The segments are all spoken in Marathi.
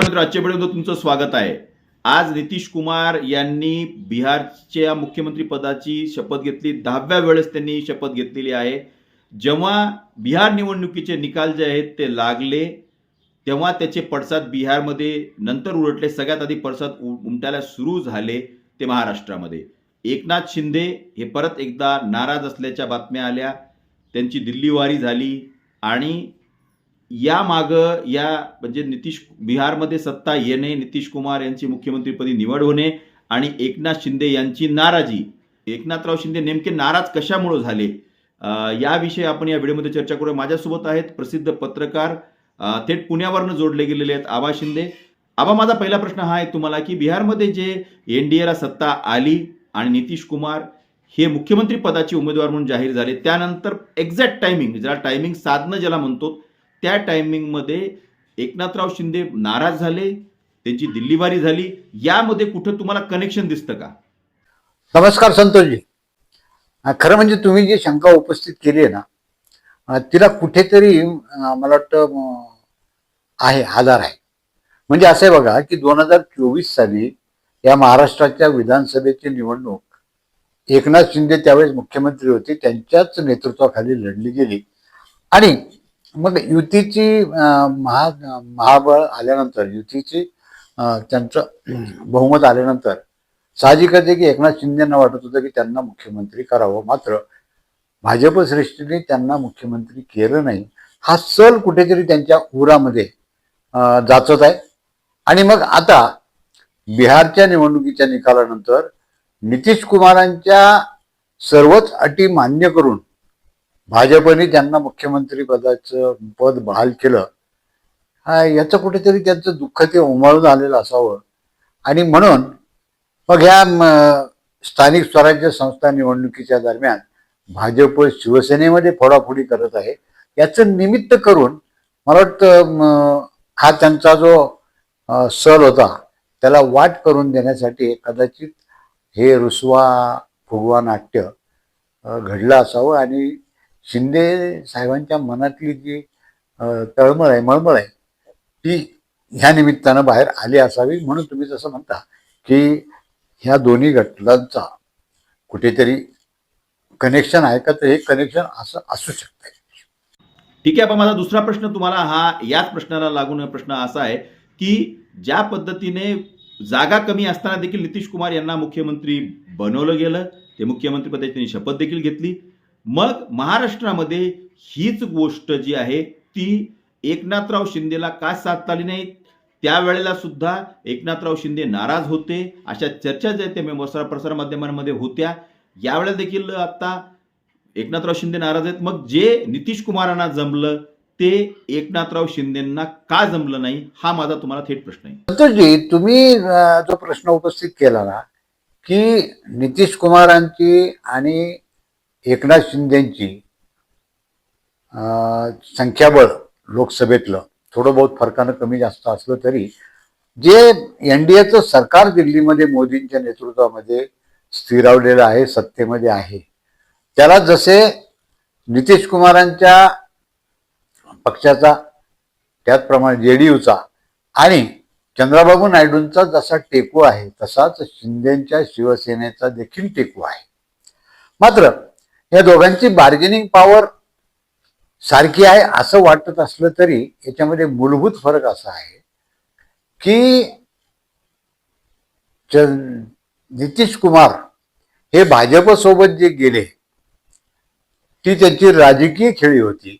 नमस्कार मित्र आजच्या तुमचं स्वागत आहे. आज नितीश कुमार यांनी बिहारच्या मुख्यमंत्री पदाची शपथ घेतली. दहाव्या वेळेस त्यांनी शपथ घेतलेली आहे. जेव्हा बिहार निवडणुकीचे निकाल जे आहेत ते लागले तेव्हा त्याचे पडसाद बिहारमध्ये नंतर उलटले. सगळ्यात आधी पडसाद उ- उमटायला सुरू झाले ते महाराष्ट्रामध्ये. एकनाथ शिंदे हे परत एकदा नाराज असल्याच्या बातम्या आल्या. त्यांची दिल्लीवारी झाली आणि या मागं या म्हणजे नितीश बिहारमध्ये सत्ता येणे नितीश कुमार यांची मुख्यमंत्रीपदी निवड होणे आणि एकनाथ शिंदे यांची नाराजी. एकनाथराव शिंदे नेमके नाराज कशामुळे झाले? याविषयी आपण या व्हिडिओमध्ये चर्चा करूया. माझ्यासोबत आहेत प्रसिद्ध पत्रकार थेट पुण्यावरनं जोडले गेलेले आहेत आबा शिंदे. आबा माझा पहिला प्रश्न हा आहे तुम्हाला की बिहारमध्ये जे एन डी एला सत्ता आली आणि नितीश कुमार हे मुख्यमंत्री पदाचे उमेदवार म्हणून जाहीर झाले त्यानंतर एक्झॅक्ट टायमिंग ज्याला टायमिंग साधनं ज्याला म्हणतो त्या टायमिंगमध्ये एकनाथराव शिंदे नाराज झाले त्यांची दिल्लीवारी झाली. यामध्ये कुठं तुम्हाला कनेक्शन दिसतं का? नमस्कार संतोषजी. खरं म्हणजे तुम्ही जी शंका उपस्थित केली आहे ना तिला कुठेतरी मला वाटतं आहे आधार आहे. म्हणजे असं आहे बघा की दोन हजार चोवीस साली या महाराष्ट्राच्या विधानसभेची निवडणूक एकनाथ शिंदे त्यावेळेस मुख्यमंत्री होते त्यांच्याच नेतृत्वाखाली लढली गेली. आणि मग युतीची महा महाबळ आल्यानंतर युतीची त्यांचं बहुमत आल्यानंतर साहजिकच आहे की एकनाथ शिंदेंना वाटत होतं की त्यांना मुख्यमंत्री करावं. मात्र भाजप श्रेष्ठीने त्यांना मुख्यमंत्री केलं नाही. हा सल कुठेतरी त्यांच्या उरामध्ये जाचत आहे. आणि मग आता बिहारच्या निवडणुकीच्या निकालानंतर नितीश कुमारांच्या सर्वच अटी मान्य करून भाजपने त्यांना मुख्यमंत्री पदाचं पद बहाल केलं हा याचं कुठेतरी त्यांचं दुःख ते उमाळून आलेलं असावं. आणि म्हणून मग ह्या म, स्थानिक स्वराज्य संस्था निवडणुकीच्या दरम्यान भाजप शिवसेनेमध्ये फोडाफोडी करत आहे. याचं निमित्त करून मला वाटतं हा त्यांचा जो सल होता त्याला वाट करून देण्यासाठी कदाचित हे रुसवा फुगवा नाट्य घडलं असावं आणि शिंदे साहेबांच्या मनातली जी तळमळ आहे मळमळ आहे ती ह्या निमित्तानं बाहेर आली असावी म्हणून तुम्ही जसं म्हणता की ह्या दोन्ही घटनांचा कुठेतरी कनेक्शन आहे का? तर हे कनेक्शन असं असू शकतं. ठीक आहे पण माझा दुसरा प्रश्न तुम्हाला हा याच प्रश्नाला लागून प्रश्न असा आहे की ज्या पद्धतीने जागा कमी असताना देखील नितीश कुमार यांना मुख्यमंत्री बनवलं गेलं ते मुख्यमंत्री पदाची त्यांनी शपथ देखील घेतली. मग महाराष्ट्रामध्ये हीच गोष्ट जी आहे ती एकनाथराव शिंदेला का साधता आली नाही? त्यावेळेला सुद्धा एकनाथराव शिंदे नाराज होते. अशा चर्चा ज्या त्या प्रसार प्रसारमाध्यमांमध्ये होत्या. यावेळेला देखील आता एकनाथराव शिंदे नाराज आहेत. मग जे नितीश कुमारांना जमलं ते एकनाथराव शिंदेंना का जमलं नाही? हा माझा तुम्हाला थेट प्रश्न आहे. संतोषजी तुम्ही जो प्रश्न उपस्थित केला ना की नितीश कुमारांची आणि एकनाथ शिंदेची अं, संख्याबळ लोकसभेतलं थोडं बहुत फरकानं कमी जास्त असलं तरी जे एन डी एचं सरकार दिल्लीमध्ये मोदींच्या नेतृत्वामध्ये स्थिरावलेलं आहे सत्तेमध्ये आहे त्याला जसे नितीश कुमारांच्या पक्षाचा त्याचप्रमाणे जे डी यूचा आणि चंद्राबाबू नायडूंचा जसा टेको आहे तसाच शिंदेच्या शिवसेनेचा देखील टेको आहे. मात्र या दोघांची बार्गेनिंग पॉवर सारखी आहे. असं वाटत असलं तरी याच्यामध्ये मूलभूत फरक असा आहे की नितीश कुमार हे भाजपसोबत जे गेले ती त्यांची राजकीय खेळी होती.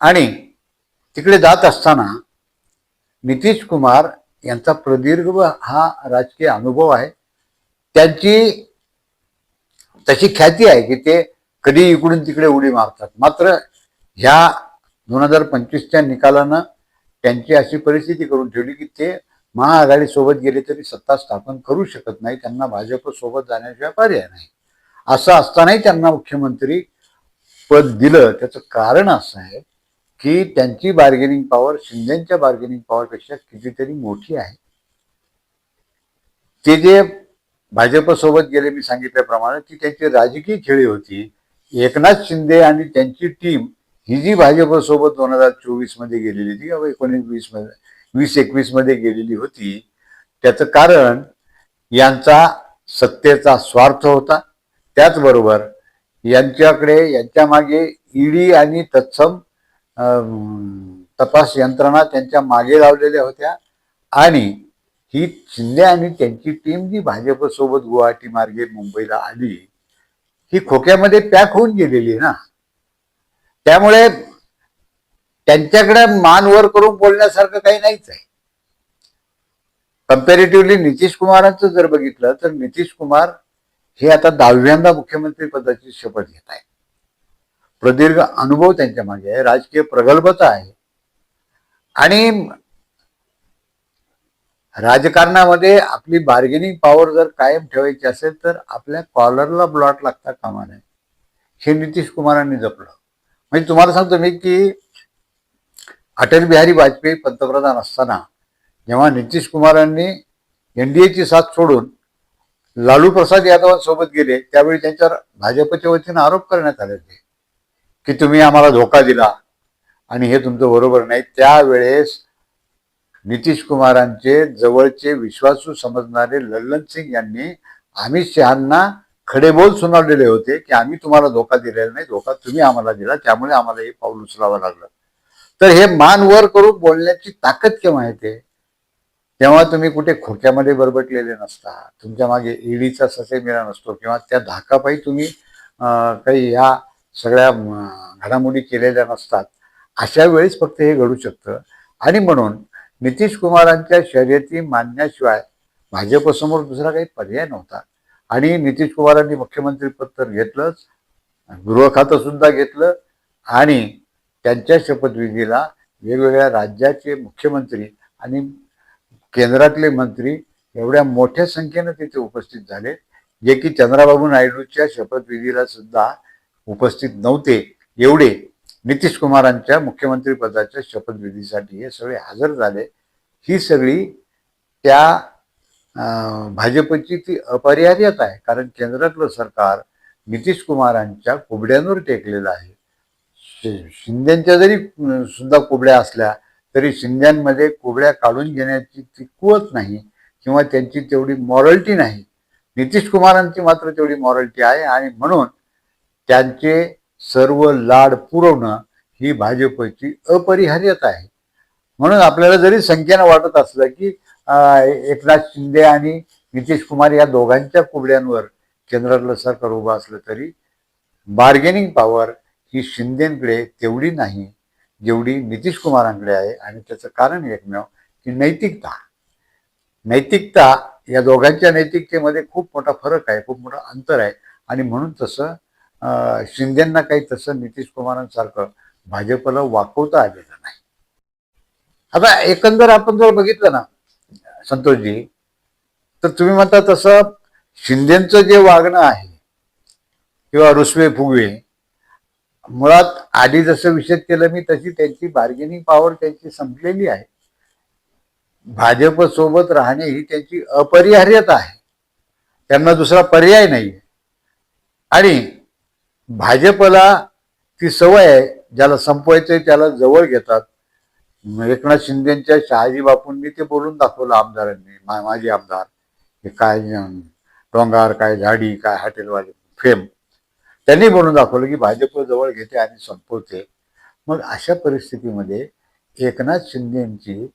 आणि तिकडे जात असताना नितीश कुमार यांचा प्रदीर्घ हा राजकीय अनुभव आहे. त्यांची त्याची ख्याती आहे की ते कधी इकडून तिकडे उडी मारतात. मात्र ह्या दोन हजार पंचवीसच्या निकालानं त्यांची अशी परिस्थिती करून ठेवली की ते महाआघाडी सोबत गेले तरी सत्ता स्थापन करू शकत नाही. त्यांना भाजप सोबत जाण्याशिवाय पर्याय नाही. असं असतानाही त्यांना मुख्यमंत्री पद दिलं. त्याचं कारण असं आहे की त्यांची बार्गेनिंग पॉवर शिंदेच्या बार्गेनिंग पॉवरपेक्षा कितीतरी मोठी आहे. ते जे भाजपसोबत गेले मी सांगितल्याप्रमाणे ती त्यांची राजकीय खेळी होती. एकनाथ शिंदे आणि त्यांची टीम ही जी भाजपसोबत दोन हजार चोवीसमध्ये गेलेली होती किंवा एकोणीस वीसमध्ये वीस एकवीसमध्ये गेलेली होती त्याचं कारण यांचा सत्तेचा स्वार्थ होता. त्याचबरोबर यांच्याकडे यांच्या मागे ईडी आणि तत्सम तपास यंत्रणा त्यांच्या मागे लावलेल्या होत्या. आणि ही शिंदे आणि त्यांची टीम जी भाजप सोबत गुवाहाटी मार्गे मुंबईला आली ही खोक्यामध्ये पॅक होऊन गेलेली आहे ना. त्यामुळे त्यांच्याकडे मान वर करून बोलण्यासारखं काही नाहीच आहे. कम्पॅरेटिव्हली नितीश कुमारांचं जर बघितलं तर नितीश कुमार हे आता दहाव्यांदा मुख्यमंत्री पदाची शपथ घेत आहे प्रदीर्घ अनुभव त्यांच्या मागे आहे राजकीय प्रगल्भता आहे. आणि राजकारणामध्ये आपली बार्गेनिंग पॉवर जर कायम ठेवायची असेल तर आपल्या कॉलरला ब्लॉट लागता कामा नये. हे नितीश कुमारांनी जपलं. म्हणजे तुम्हाला सांगतो मी की अटल बिहारी वाजपेयी पंतप्रधान असताना जेव्हा नितीश कुमारांनी एनडीएची साथ सोडून लालू प्रसाद यादवांसोबत गेले त्यावेळी त्यांच्यावर भाजपच्या वतीनं आरोप करण्यात आले होते की तुम्ही आम्हाला धोका दिला आणि हे तुमचं बरोबर नाही. त्यावेळेस नितीश कुमारांचे जवळचे विश्वासू समजणारे लल्लन सिंग यांनी अमित शहांना खडेबोल सुनावलेले होते की आम्ही तुम्हाला धोका दिलेला नाही धोका तुम्ही आम्हाला दिला त्यामुळे आम्हाला हे पाऊल उचलावं लागलं. तर हे मान वर करून बोलण्याची ताकद केव्हा येते? तेव्हा तुम्ही कुठे खोक्यामध्ये बरबटलेले नसता तुमच्या मागे ईडीचा ससेमिरा नसतो किंवा त्या धाकापायी तुम्ही काही ह्या सगळ्या घडामोडी केलेल्या नसतात. अशा वेळेस फक्त हे घडू शकतं. आणि म्हणून नितीश कुमारांच्या शर्यती मानण्याशिवाय भाजपसमोर दुसरा काही पर्याय नव्हता. आणि नितीश कुमारांनी मुख्यमंत्रीपद तर घेतलंच गृह खातं सुद्धा घेतलं आणि त्यांच्या शपथविधीला वेगवेगळ्या राज्याचे मुख्यमंत्री आणि केंद्रातले मंत्री एवढ्या मोठ्या संख्येनं तिथे उपस्थित झाले जे की चंद्राबाबू नायडूच्या शपथविधीला सुद्धा उपस्थित नव्हते एवढे नितीश कुमारांच्या मुख्यमंत्रीपदाच्या शपथविधीसाठी हे सगळे हजर झाले. ही सगळी त्या भाजपची ती अपरिहार्यता आहे. कारण केंद्रातलं सरकार नितीश कुमारांच्या कोबड्यांवर टेकलेलं आहे. शि- जरी सुद्धा कोबड्या असल्या तरी शिंद्यांमध्ये कोबड्या काढून घेण्याची ती कुवत नाही किंवा त्यांची तेवढी मॉरल्टी नाही. नितीश कुमारांची मात्र तेवढी मॉरल्टी आहे आणि म्हणून त्यांचे सर्व लाड पुरवणं ही भाजपची अपरिहार्यता आहे. म्हणून आपल्याला जरी संख्येनं वाटत असलं की एकनाथ शिंदे आणि नितीश कुमार या दोघांच्या कुबड्यांवर केंद्रातलं सरकार उभं असलं तरी बार्गेनिंग पॉवर ही शिंदेकडे तेवढी नाही जेवढी नितीश कुमारांकडे आहे. आणि त्याचं कारण एकमेव की नैतिकता. नैतिकता या दोघांच्या नैतिकतेमध्ये खूप मोठा फरक आहे खूप मोठं अंतर आहे. आणि म्हणून तसं शिंदेना काही तसं नितीश कुमारांसारखं भाजपला वाकवता आलेलं नाही. आता एकंदर आपण जर बघितलं ना संतोषजी तर तुम्ही म्हणता तसं शिंदेचं जे वागणं आहे किंवा रुसवे फुगवे मुळात आधी जसं विषय केलं मी तशी त्यांची बार्गेनिंग पॉवर त्यांची संपलेली आहे. भाजप सोबत राहणे ही त्यांची अपरिहार्यता आहे. त्यांना दुसरा पर्याय नाही आणि भाजपला ती सवय आहे ज्याला संपवायचं त्याला जवळ घेतात. एकनाथ शिंदेच्या शहाजी बापूंनी ते बोलून दाखवलं आमदारांनी मा माझे आमदार. हे काय डोंगार डोंगर काय झाडी काय हॉटेलवाले फेम. त्यांनी बोलून दाखवलं की भाजप जवळ घेते आणि संपवते. मग अशा परिस्थितीमध्ये एकनाथ शिंदेची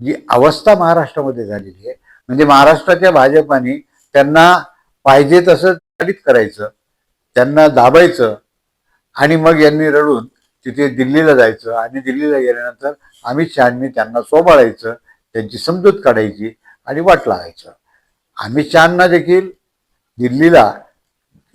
जी अवस्था महाराष्ट्रामध्ये झालेली आहे म्हणजे महाराष्ट्राच्या भाजपाने त्यांना पाहिजे तसं चालित करायचं. त्यांना दाबायचं आणि मग यांनी रडून तिथे दिल्लीला जायचं आणि दिल्लीला गेल्यानंतर अमित शहानी त्यांना सोबाळायचं त्यांची समजूत काढायची आणि वाट लावायचं. अमित शहाना देखील दिल्लीला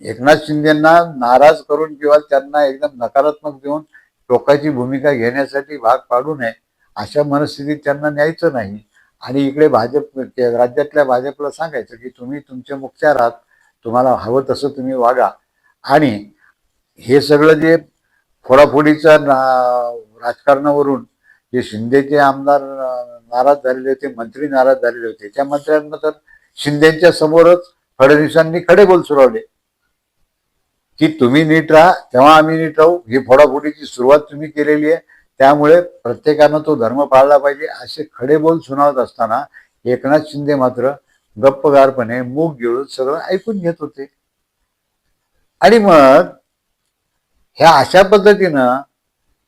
एकनाथ शिंदेंना नाराज करून किंवा त्यांना एकदम नकारात्मक देऊन टोकाची भूमिका घेण्यासाठी भाग पाडू नये अशा मनस्थितीत त्यांना न्यायचं नाही. आणि इकडे भाजप राज्यातल्या भाजपला सांगायचं की तुम्ही तुमचे मुख्यार आहात तुम्हाला हवं तसं तुम्ही वागा. आणि हे सगळं जे फोडाफोडीच्या राजकारणावरून जे शिंदेचे आमदार नाराज झालेले होते मंत्री नाराज झालेले होते त्या मंत्र्यांना तर शिंदेच्या समोरच फडणवीसांनी खडे बोल सुनावले की तुम्ही नीट राहा तेव्हा आम्ही नीट राहू ही फोडाफोडीची सुरुवात तुम्ही केलेली आहे त्यामुळे प्रत्येकानं तो धर्म पाळला पाहिजे असे खडे बोल सुनावत असताना एकनाथ शिंदे मात्र गप्पगारपणे मूग गिळून सगळं ऐकून घेत होते. आणि मग ह्या अशा पद्धतीनं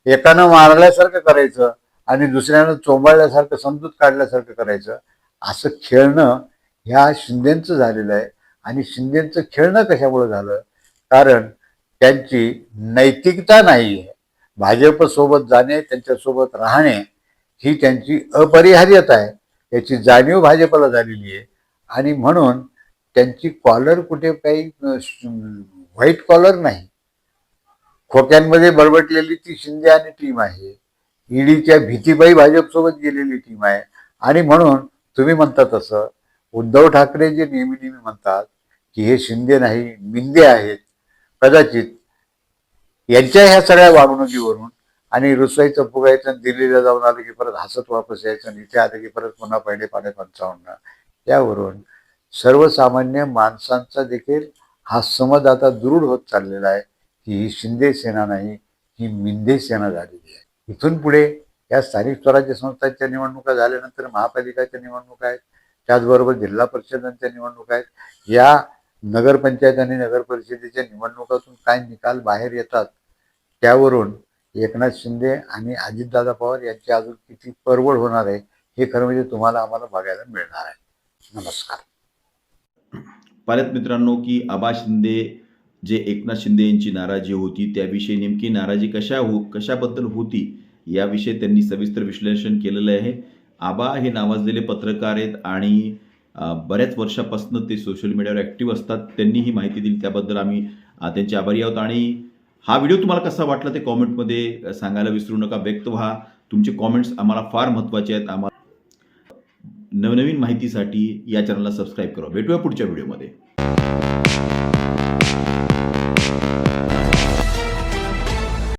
एकानं मारल्यासारखं करायचं आणि दुसऱ्यानं चोंबाळल्यासारखं समजूत काढल्यासारखं करायचं असं खेळणं ह्या शिंदेचं झालेलं आहे. आणि शिंदेचं खेळणं कशामुळे झालं? कारण त्यांची नैतिकता नाही आहे. भाजपसोबत जाणे त्यांच्यासोबत राहणे ही त्यांची अपरिहार्यता आहे. याची जाणीव भाजपला झालेली आहे. आणि म्हणून त्यांची कॉलर कुठे काही व्हाईट कॉलर नाही. खोक्यांमध्ये बळबटलेली ती शिंदे आणि टीम आहे. ईडीच्या भीतीबाई भाजपसोबत गेलेली टीम आहे. आणि म्हणून तुम्ही म्हणता तसं उद्धव ठाकरे जे नेहमी नेहमी म्हणतात की हे शिंदे नाही मिंदे आहेत. कदाचित यांच्या ह्या सगळ्या वागणुकीवरून आणि रुसवायचं फुगायचं आणि दिल्लीला जाऊन आलं की परत हसत वापस यायचं आणि इथे आलं की परत पुन्हा पहिले पाण्यात पंचावन्न. यावरून सर्वसामान्य माणसांचा देखील हा समज आता दृढ होत चाललेला आहे की ही शिंदे सेना नाही ही मिंदे सेना झालेली आहे. इथून पुढे या स्थानिक स्वराज्य संस्थांच्या निवडणुका झाल्यानंतर महापालिकाच्या निवडणुका आहेत त्याचबरोबर जिल्हा परिषदांच्या निवडणुका आहेत. या नगरपंचायत आणि नगर परिषदेच्या निवडणुकातून काय निकाल बाहेर येतात त्यावरून एकनाथ शिंदे आणि अजितदादा पवार यांची अजून किती परवड होणार आहे हे खरं म्हणजे तुम्हाला आम्हाला बघायला मिळणार आहे. नमस्कार. पालक मित्रांनो की आबा शिंदे जे एकनाथ शिंदे यांची नाराजी होती त्याविषयी नेमकी नाराजी कशा हो कशाबद्दल होती याविषयी त्यांनी सविस्तर विश्लेषण केलेलं आहे. आबा हे नावाजलेले पत्रकार आहेत आणि बऱ्याच वर्षापासून ते सोशल मीडियावर ॲक्टिव्ह असतात. त्यांनी ही माहिती दिली त्याबद्दल आम्ही त्यांचे आभारी आहोत. आणि हा व्हिडिओ तुम्हाला कसा वाटला ते कॉमेंटमध्ये सांगायला विसरू नका व्यक्त व्हा. तुमचे कॉमेंट्स आम्हाला फार महत्त्वाचे आहेत. आम्हाला नवनवीन माहितीसाठी या चॅनलला सबस्क्राईब करा. भेटूया पुढच्या व्हिडिओमध्ये